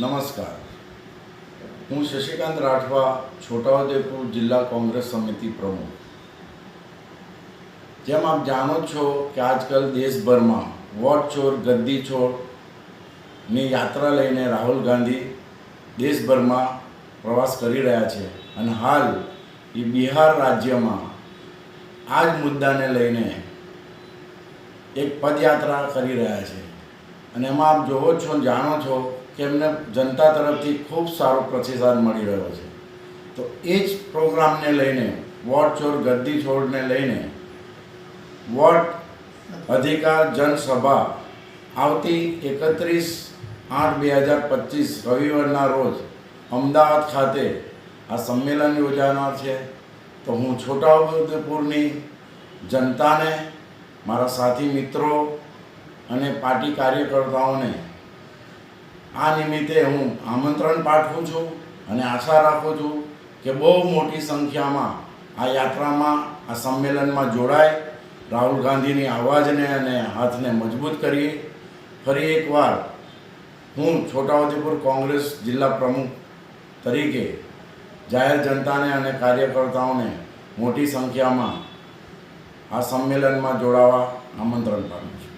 નમસ્કાર. હું શશિકાંત રાઠવા, છોટાઉદેપુર જિલ્લા કોંગ્રેસ સમિતિ પ્રમુખ. જેમ આપ જાણો છો કે આજકાલ દેશભરમાં વોટ ચોર, ગદ્દી ચોરની યાત્રા લઈને રાહુલ ગાંધી દેશભરમાં પ્રવાસ કરી રહ્યા છે અને હાલ એ બિહાર રાજ્યમાં આ જ મુદ્દાને લઈને એક પદયાત્રા કરી રહ્યા છે. અને એમાં આપ જોવો છો જાણો છો એમને જનતા તરફથી ખૂબ સારો પ્રતિસાદ મળી રહ્યો છે. તો એ જ પ્રોગ્રામને લઈને, વોટ ચોર, ગદ્દી છોડને લઈને, વોટ અધિકાર જનસભા આવતી એકત્રીસ આઠ બે હજાર પચીસ રવિવારના રોજ અમદાવાદ ખાતે આ સંમેલન યોજાનાર છે. તો હું છોટાઉદેપુરની જનતાને, મારા સાથી મિત્રો અને પાર્ટી કાર્યકર્તાઓને આ નિમિત્તે હું આમંત્રણ પાઠવું છું અને આશા રાખું છું કે બહુ મોટી સંખ્યામાં આ યાત્રામાં, આ સંમેલનમાં જોડાય. રાહુલ ગાંધીની અવાજને અને હાથને મજબૂત કરીએ. ફરી એકવાર હું છોટાઉદેપુર કોંગ્રેસ જિલ્લા પ્રમુખ તરીકે જાહેર જનતાને અને કાર્યકર્તાઓને મોટી સંખ્યામાં આ સંમેલનમાં જોડાવા આમંત્રણ પાઠવું છું.